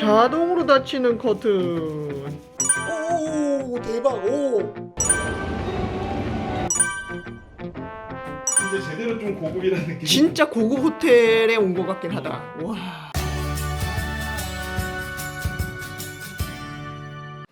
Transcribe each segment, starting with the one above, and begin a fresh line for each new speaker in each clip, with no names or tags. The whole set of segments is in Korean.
자동으로 닫히는 커튼.
오 대박 오
진짜 제대로 좀 고급이라는 느낌.
진짜 고급 호텔에 온 것 같긴 하다. 와.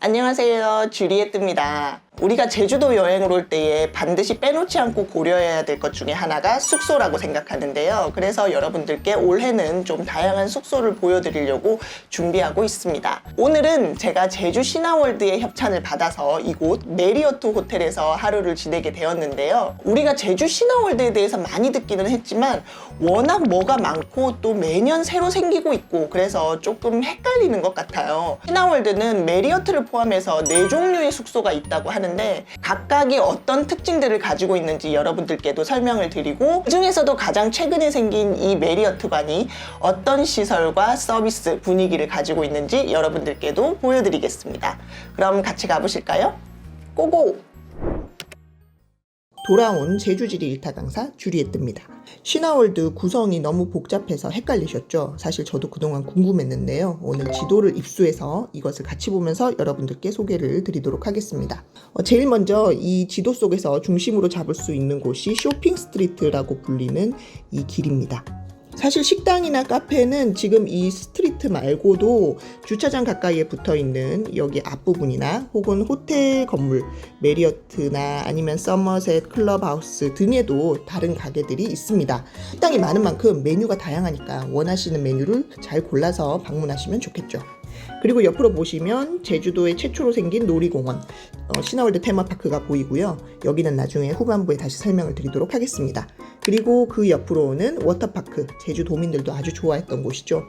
안녕하세요 주리에뜨입니다 우리가 제주도 여행을 올 때에 반드시 빼놓지 않고 고려해야 될 것 중에 하나가 숙소라고 생각하는데요. 그래서 여러분들께 올해는 좀 다양한 숙소를 보여드리려고 준비하고 있습니다. 오늘은 제가 제주 신화월드의 협찬을 받아서 이곳 메리어트 호텔에서 하루를 지내게 되었는데요. 우리가 제주 신화월드에 대해서 많이 듣기는 했지만 워낙 뭐가 많고 또 매년 새로 생기고 있고 그래서 조금 헷갈리는 것 같아요. 신화월드는 메리어트를 포함해서 네 종류의 숙소가 있다고 하는 데 각각이 어떤 특징들을 가지고 있는지 여러분들께도 설명을 드리고 그 중에서도 가장 최근에 생긴 이 메리어트 관이 어떤 시설과 서비스 분위기를 가지고 있는지 여러분들께도 보여드리겠습니다 그럼 같이 가보실까요? 고고! 돌아온 제주지리 일타 강사 주리에뜨입니다. 신화월드 구성이 너무 복잡해서 헷갈리셨죠? 사실 저도 그동안 궁금했는데요. 오늘 지도를 입수해서 이것을 같이 보면서 여러분들께 소개를 드리도록 하겠습니다. 어, 제일 먼저 이 지도 속에서 중심으로 잡을 수 있는 곳이 쇼핑 스트리트라고 불리는 이 길입니다. 사실 식당이나 카페는 지금 이 스트리트 말고도 주차장 가까이에 붙어 있는 여기 앞부분이나 혹은 호텔 건물, 메리어트나 아니면 서머셋, 클럽하우스 등에도 다른 가게들이 있습니다. 식당이 많은 만큼 메뉴가 다양하니까 원하시는 메뉴를 잘 골라서 방문하시면 좋겠죠. 그리고 옆으로 보시면 제주도에 최초로 생긴 놀이공원 어, 신화월드 테마파크가 보이고요. 여기는 나중에 후반부에 다시 설명을 드리도록 하겠습니다. 그리고 그 옆으로는 워터파크 제주 도민들도 아주 좋아했던 곳이죠.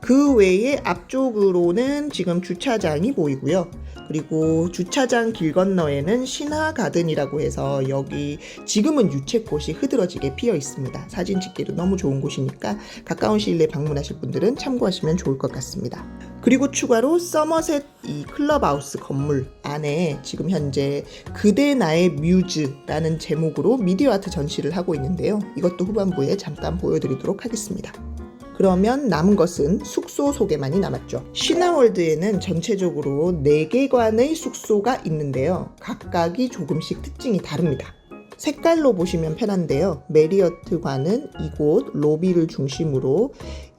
그 외에 앞쪽으로는 지금 주차장이 보이고요. 그리고 주차장 길 건너에는 신화 가든이라고 해서 여기 지금은 유채꽃이 흐드러지게 피어 있습니다. 사진 찍기도 너무 좋은 곳이니까 가까운 시일 내에 방문하실 분들은 참고하시면 좋을 것 같습니다. 그리고 추가로 서머셋 이 클럽하우스 건물 안에 지금 현재 그대 나의 뮤즈라는 제목으로 미디어 아트 전시를 하고 있는데요. 이것도 후반부에 잠깐 보여드리도록 하겠습니다. 그러면 남은 것은 숙소 소개만이 남았죠. 신화월드에는 전체적으로 4개관의 숙소가 있는데요. 각각이 조금씩 특징이 다릅니다. 색깔로 보시면 편한데요. 메리어트관은 이곳 로비를 중심으로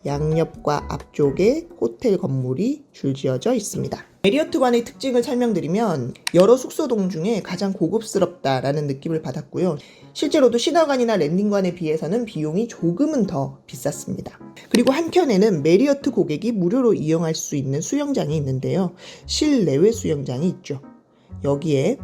양옆과 앞쪽에 호텔 건물이 줄지어져 있습니다. 메리어트관의 특징을 설명드리면 여러 숙소동 중에 가장 고급스럽다라는 느낌을 받았고요. 실제로도 신화관이나 랜딩관에 비해서는 비용이 조금은 더 비쌌습니다. 그리고 한켠에는 메리어트 고객이 무료로 이용할 수 있는 수영장이 있는데요. 실내외 수영장이 있죠. 여기에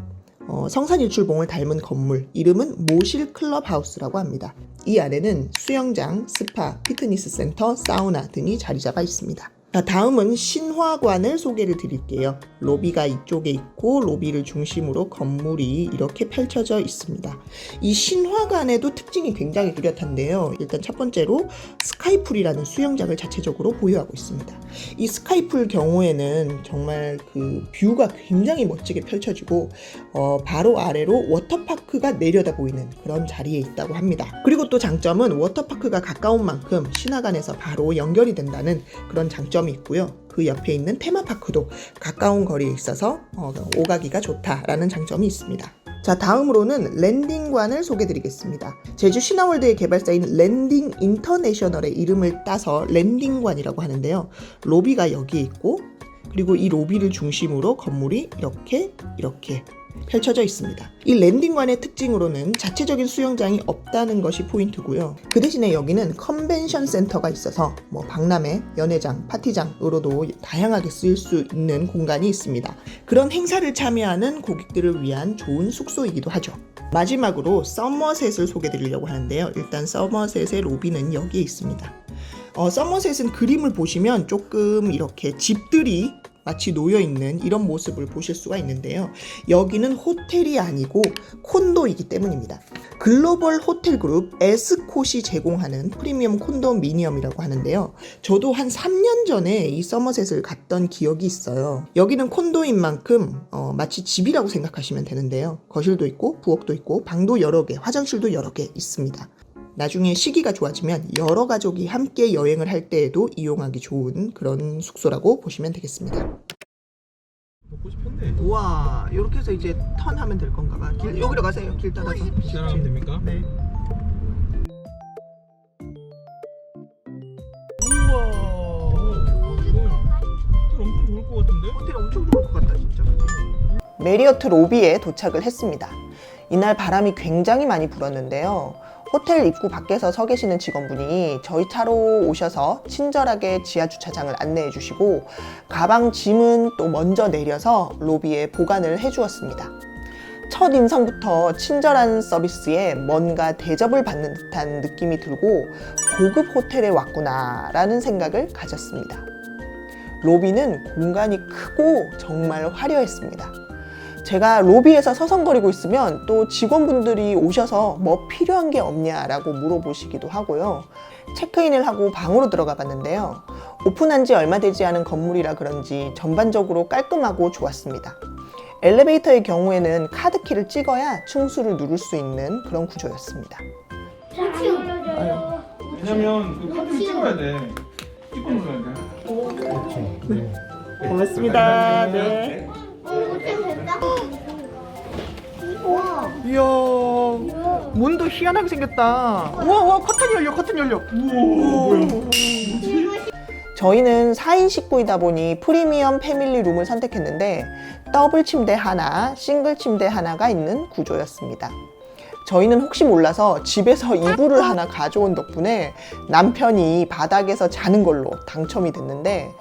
어, 성산일출봉을 닮은 건물 이름은 모실 클럽하우스라고 합니다. 이 안에는 수영장, 스파, 피트니스 센터, 사우나 등이 자리 잡아 있습니다. 자, 다음은 신화관을 소개를 드릴게요. 로비가 이쪽에 있고 로비를 중심으로 건물이 이렇게 펼쳐져 있습니다. 이 신화관에도 특징이 굉장히 뚜렷한데요. 일단 첫 번째로 스카이풀이라는 수영장을 자체적으로 보유하고 있습니다. 이 스카이풀 경우에는 정말 그 뷰가 굉장히 멋지게 펼쳐지고 어, 바로 아래로 워터파크가 내려다 보이는 그런 자리에 있다고 합니다. 그리고 또 장점은 워터파크가 가까운 만큼 신화관에서 바로 연결이 된다는 그런 장점이 있고요. 그 옆에 있는 테마파크도 가까운 거리에 있어서 어, 오가기가 좋다라는 장점이 있습니다. 자, 다음으로는 랜딩관을 소개드리겠습니다. 제주 신화월드의 개발사인 랜딩 인터내셔널의 이름을 따서 랜딩관이라고 하는데요. 로비가 여기에 있고 그리고 이 로비를 중심으로 건물이 이렇게 이렇게 펼쳐져 있습니다. 이 랜딩관의 특징으로는 자체적인 수영장이 없다는 것이 포인트고요. 그 대신에 여기는 컨벤션 센터가 있어서 뭐 박람회, 연회장, 파티장으로도 다양하게 쓰일 수 있는 공간이 있습니다. 그런 행사를 참여하는 고객들을 위한 좋은 숙소이기도 하죠. 마지막으로 서머셋을 소개드리려고 하는데요. 일단 서머셋의 로비는 여기에 있습니다. 어, 서머셋은 그림을 보시면 조금 이렇게 집들이 마치 놓여 있는 이런 모습을 보실 수가 있는데요. 여기는 호텔이 아니고 콘도이기 때문입니다. 글로벌 호텔 그룹 에스콧이 제공하는 프리미엄 콘도미니엄이라고 하는데요. 저도 한 3년 전에 이 서머셋을 갔던 기억이 있어요. 여기는 콘도인 만큼 어, 마치 집이라고 생각하시면 되는데요. 거실도 있고 부엌도 있고 방도 여러 개, 화장실도 여러 개 있습니다. 나중에 시기가 좋아지면 여러 가족이 함께 여행을 할 때에도 이용하기 좋은 그런 숙소라고 보시면 되겠습니다.
먹고 싶은데
우와, 이렇게 해서 이제 턴 하면 될 건가 봐. 길, 여기로 가세요. 길 따라서.
따라하면 됩니까?
네.
우와 호텔 엄청 좋을 것 같은데?
호텔 엄청 좋을 것 같다, 진짜. 메리어트 로비에 도착을 했습니다. 이날 바람이 굉장히 많이 불었는데요. 호텔 입구 밖에서 서 계시는 직원분이 저희 차로 오셔서 친절하게 지하 주차장을 안내해 주시고 가방 짐은 또 먼저 내려서 로비에 보관을 해 주었습니다. 첫 인상부터 친절한 서비스에 뭔가 대접을 받는 듯한 느낌이 들고 고급 호텔에 왔구나라는 생각을 가졌습니다. 로비는 공간이 크고 정말 화려했습니다. 제가 로비에서 서성거리고 있으면 또 직원분들이 오셔서 뭐 필요한 게 없냐라고 물어보시기도 하고요. 체크인을 하고 방으로 들어가 봤는데요. 오픈한 지 얼마 되지 않은 건물이라 그런지 전반적으로 깔끔하고 좋았습니다. 엘리베이터의 경우에는 카드키를 찍어야 층수를 누를 수 있는 그런 구조였습니다.
왜냐면 그 카드를 찍어야 돼 찍고 눌러야 돼
고맙습니다. 네. 이야, 문도 희한하게 생겼다. 우와, 우와, 커튼 열려, 커튼 열려.
우와
저희는 4인 식구이다 보니 프리미엄 패밀리 룸을 선택했는데 더블 침대 하나, 싱글 침대 하나가 있는 구조였습니다. 저희는 혹시 몰라서 집에서 이불을 하나 가져온 덕분에 남편이 바닥에서 자는 걸로 당첨이 됐는데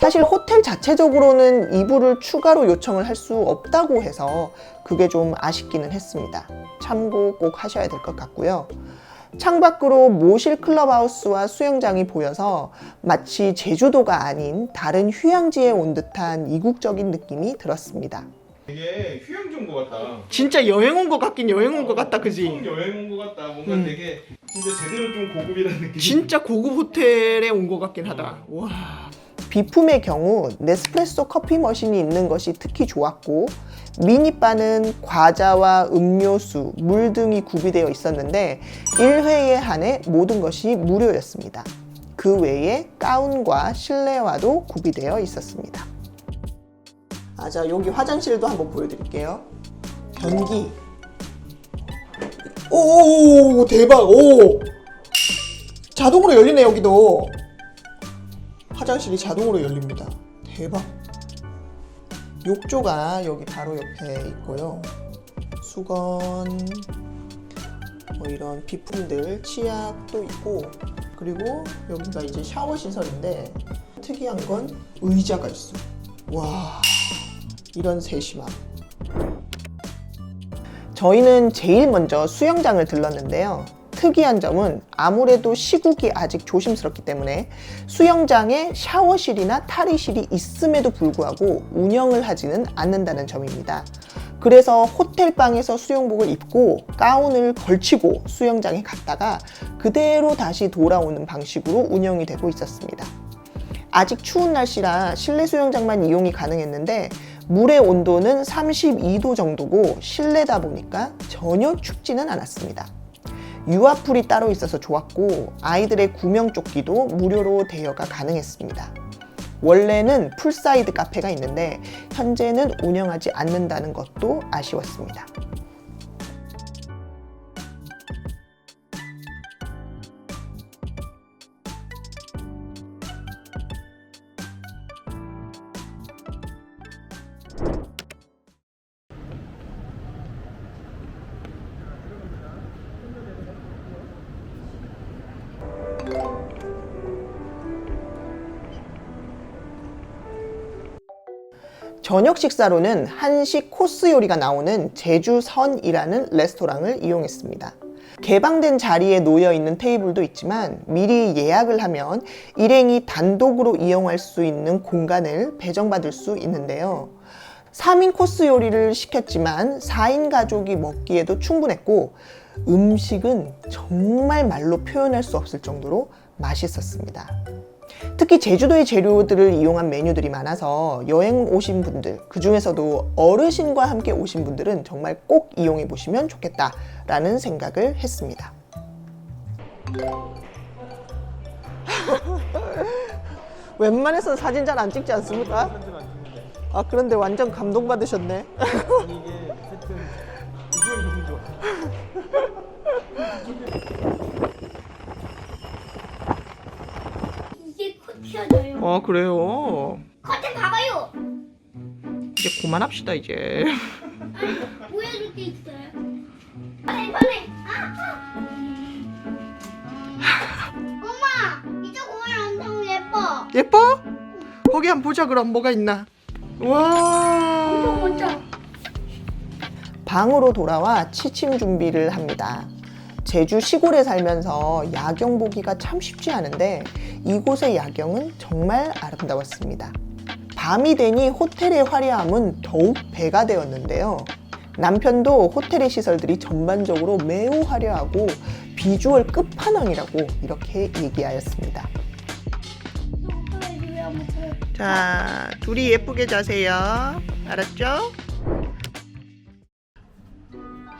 사실 호텔 자체적으로는 이불을 추가로 요청을 할 수 없다고 해서 그게 좀 아쉽기는 했습니다. 참고 꼭 하셔야 될 것 같고요. 창밖으로 모실 클럽하우스와 수영장이 보여서 마치 제주도가 아닌 다른 휴양지에 온 듯한 이국적인 느낌이 들었습니다.
되게 휴양지 온 것 같다
진짜 여행 온 것 같긴 여행 온 것 같다,
처음
그지?
여행 온 것 같다 뭔가
음.
되게 진짜 제대로 좀 고급이라는 느낌
진짜 고급 호텔에 온 것 같긴 하다. 와.
비품의 경우 네스프레소 커피 머신이 있는 것이 특히 좋았고 미니바는 과자와 음료수, 물 등이 구비되어 있었는데 1회에 한해 모든 것이 무료였습니다. 그 외에 가운과 실내화도 구비되어 있었습니다. 아, 자, 여기 화장실도 한번 보여드릴게요. 변기. 오, 대박, 오! 자동으로 열리네, 여기도. 화장실이 자동으로 열립니다. 대박. 욕조가 여기 바로 옆에 있고요. 수건, 뭐 이런 비품들, 치약도 있고, 그리고 여기가 이제 샤워 시설인데 특이한 건 의자가 있어. 와, 이런 세심함. 저희는 제일 먼저 수영장을 들렀는데요. 특이한 점은 아무래도 시국이 아직 조심스럽기 때문에 수영장에 샤워실이나 탈의실이 있음에도 불구하고 운영을 하지는 않는다는 점입니다. 그래서 호텔방에서 수영복을 입고 가운을 걸치고 수영장에 갔다가 그대로 다시 돌아오는 방식으로 운영이 되고 있었습니다. 아직 추운 날씨라 실내 수영장만 이용이 가능했는데 물의 온도는 32도 정도고 실내다 보니까 전혀 춥지는 않았습니다. 유아풀이 따로 있어서 좋았고 아이들의 구명조끼도 무료로 대여가 가능했습니다. 원래는 풀사이드 카페가 있는데 현재는 운영하지 않는다는 것도 아쉬웠습니다. 저녁 식사로는 한식 코스 요리가 나오는 제주선이라는 레스토랑을 이용했습니다. 개방된 자리에 놓여 있는 테이블도 있지만 미리 예약을 하면 일행이 단독으로 이용할 수 있는 공간을 배정받을 수 있는데요. 3인 코스 요리를 시켰지만 4인 가족이 먹기에도 충분했고 음식은 정말 말로 표현할 수 없을 정도로 맛있었습니다. 특히 제주도의 재료들을 이용한 메뉴들이 많아서 여행 오신 분들, 그 중에서도 어르신과 함께 오신 분들은 정말 꼭 이용해 보시면 좋겠다라는 생각을 했습니다. 웬만해서는 사진 잘 안 찍지 않습니까? 아 그런데 완전 감동받으셨네.
튀어져요.
어 그래요.
커튼 봐봐요.
이제 그만합시다 이제.
보여줄 게 있어요. 빨리 빨리. 아, 아. 엄마, 이쪽 공원 엄청 예뻐.
예뻐? 거기 한번 보자 그럼 뭐가 있나. 와.
진짜.
방으로 돌아와 취침 준비를 합니다. 제주 시골에 살면서 야경 보기가 참 쉽지 않은데 이곳의 야경은 정말 아름다웠습니다. 밤이 되니 호텔의 화려함은 더욱 배가 되었는데요. 남편도 호텔의 시설들이 전반적으로 매우 화려하고 비주얼 끝판왕이라고 이렇게 얘기하였습니다.
자 둘이 예쁘게 자세요. 알았죠?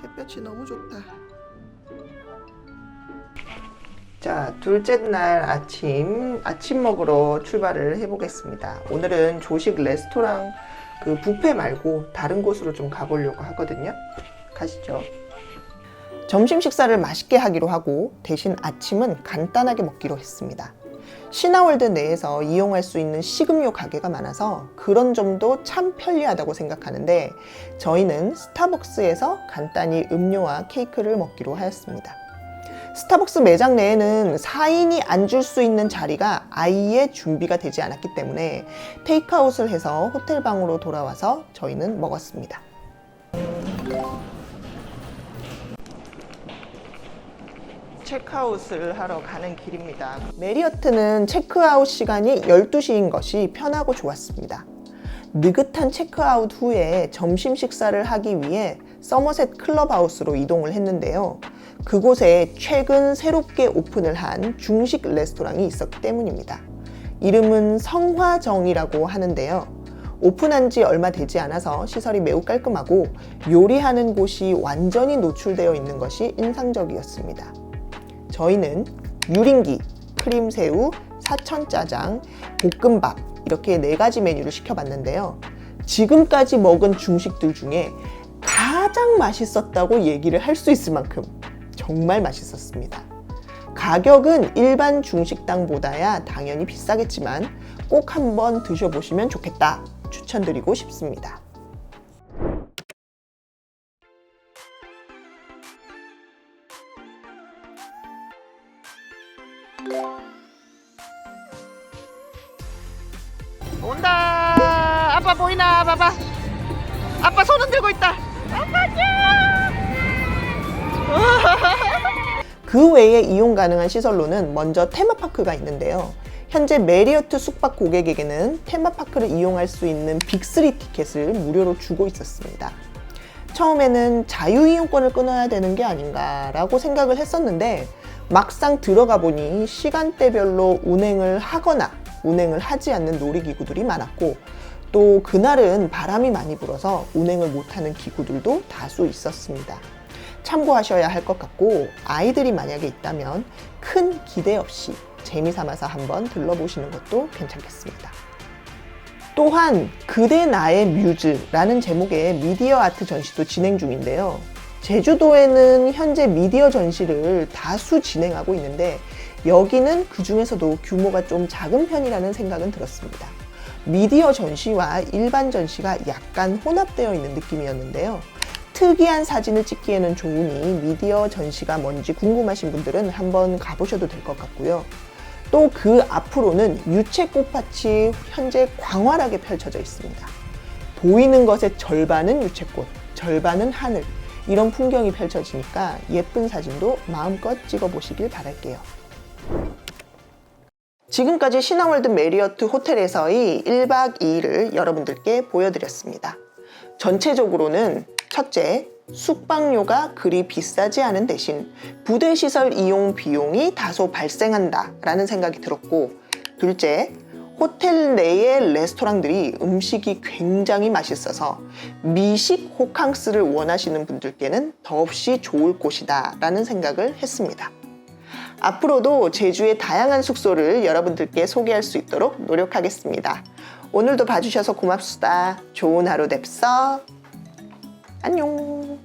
햇볕이 너무 좋다.
자, 둘째 날 아침, 아침 먹으러 출발을 해보겠습니다. 오늘은 조식 레스토랑 그 뷔페 말고 다른 곳으로 좀 가보려고 하거든요. 가시죠. 점심 식사를 맛있게 하기로 하고 대신 아침은 간단하게 먹기로 했습니다. 신화월드 내에서 이용할 수 있는 식음료 가게가 많아서 그런 점도 참 편리하다고 생각하는데 저희는 스타벅스에서 간단히 음료와 케이크를 먹기로 하였습니다. 스타벅스 매장 내에는 4인이 앉을 수 있는 자리가 아예 준비가 되지 않았기 때문에 테이크아웃을 해서 호텔 방으로 돌아와서 저희는 먹었습니다. 체크아웃을 하러 가는 길입니다. 메리어트는 체크아웃 시간이 12시인 것이 편하고 좋았습니다. 느긋한 체크아웃 후에 점심 식사를 하기 위해 서머셋 클럽하우스로 이동을 했는데요. 그곳에 최근 새롭게 오픈을 한 중식 레스토랑이 있었기 때문입니다. 이름은 성화정이라고 하는데요. 오픈한 지 얼마 되지 않아서 시설이 매우 깔끔하고 요리하는 곳이 완전히 노출되어 있는 것이 인상적이었습니다. 저희는 유린기, 크림새우, 사천짜장, 볶음밥 이렇게 네 가지 메뉴를 시켜봤는데요. 지금까지 먹은 중식들 중에 가장 맛있었다고 얘기를 할 수 있을 만큼 정말 맛있었습니다. 가격은 일반 중식당보다야 당연히 비싸겠지만 꼭 한번 드셔보시면 좋겠다 추천드리고 싶습니다.
온다. 아빠 보이나? 봐봐. 아빠 손 흔들고 있다.
그 외에 이용 가능한 시설로는 먼저 테마파크가 있는데요. 현재 메리어트 숙박 고객에게는 테마파크를 이용할 수 있는 빅3 티켓을 무료로 주고 있었습니다. 처음에는 자유이용권을 끊어야 되는 게 아닌가라고 생각을 했었는데 막상 들어가 보니 시간대별로 운행을 하거나 운행을 하지 않는 놀이기구들이 많았고 또 그날은 바람이 많이 불어서 운행을 못하는 기구들도 다수 있었습니다. 참고하셔야 할 것 같고 아이들이 만약에 있다면 큰 기대 없이 재미 삼아서 한번 들러보시는 것도 괜찮겠습니다. 또한 그대 나의 뮤즈라는 제목의 미디어 아트 전시도 진행 중인데요. 제주도에는 현재 미디어 전시를 다수 진행하고 있는데 여기는 그 중에서도 규모가 좀 작은 편이라는 생각은 들었습니다. 미디어 전시와 일반 전시가 약간 혼합되어 있는 느낌이었는데요. 특이한 사진을 찍기에는 좋으니 미디어 전시가 뭔지 궁금하신 분들은 한번 가보셔도 될 것 같고요. 또 그 앞으로는 유채 꽃밭이 현재 광활하게 펼쳐져 있습니다. 보이는 것의 절반은 유채꽃, 절반은 하늘. 이런 풍경이 펼쳐지니까 예쁜 사진도 마음껏 찍어보시길 바랄게요. 지금까지 신화월드 메리어트 호텔에서의 1박 2일을 여러분들께 보여드렸습니다. 전체적으로는 첫째, 숙박료가 그리 비싸지 않은 대신 부대 시설 이용 비용이 다소 발생한다 라는 생각이 들었고 둘째, 호텔 내의 레스토랑들이 음식이 굉장히 맛있어서 미식 호캉스를 원하시는 분들께는 더없이 좋을 곳이다 라는 생각을 했습니다. 앞으로도 제주의 다양한 숙소를 여러분들께 소개할 수 있도록 노력하겠습니다. 오늘도 봐주셔서 고맙습니다. 좋은 하루 됩서. 안녕.